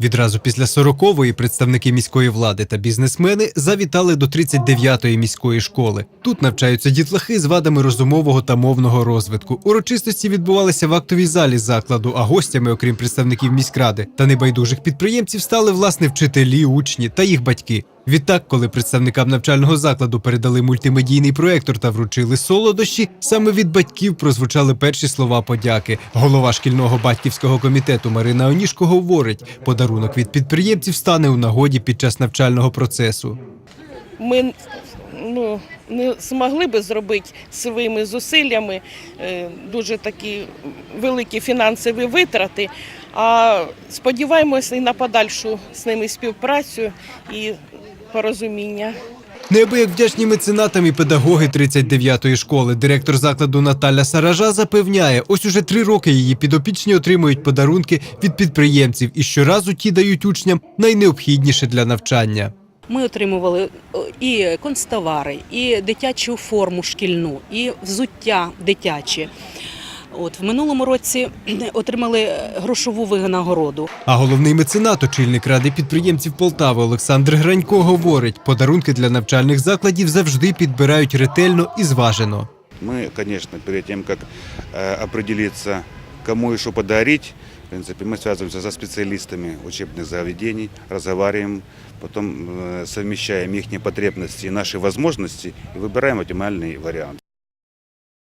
Відразу після 40-ї представники міської влади та бізнесмени завітали до 39-ї міської школи. Тут навчаються дітлахи з вадами розумового та мовного розвитку. Урочистості відбувалися в актовій залі закладу, а гостями, окрім представників міськради та небайдужих підприємців, стали власне вчителі, учні та їх батьки. Відтак, коли представникам навчального закладу передали мультимедійний проектор та вручили солодощі, саме від батьків прозвучали перші слова подяки. Голова шкільного батьківського комітету Марина Онішко говорить, подарунок від підприємців стане у нагоді під час навчального процесу. ми ну, не змогли би зробити своїми зусиллями е, дуже такі великі фінансові витрати. А сподіваємося і на подальшу з ними співпрацю і порозуміння. Неабияк вдячні меценатам і педагоги 39-ї школи. Директор закладу Наталя Саража запевняє, ось уже три роки її підопічні отримують подарунки від підприємців, і щоразу ті дають учням найнеобхідніше для навчання. Ми отримували і констовари, і дитячу форму шкільну, і взуття дитяче. От в минулому році отримали грошову винагороду. А головний меценат, очільник ради підприємців Полтави Олександр Гранько говорить, подарунки для навчальних закладів завжди підбирають ретельно і зважено. Мы, конечно, перед тем, как э, определиться, кому и что подарить, в принципе, мы связываемся со специалистами учебных заведений, разговариваем, потом э, совмещаем их потребности и наши возможности и выбираем оптимальный вариант.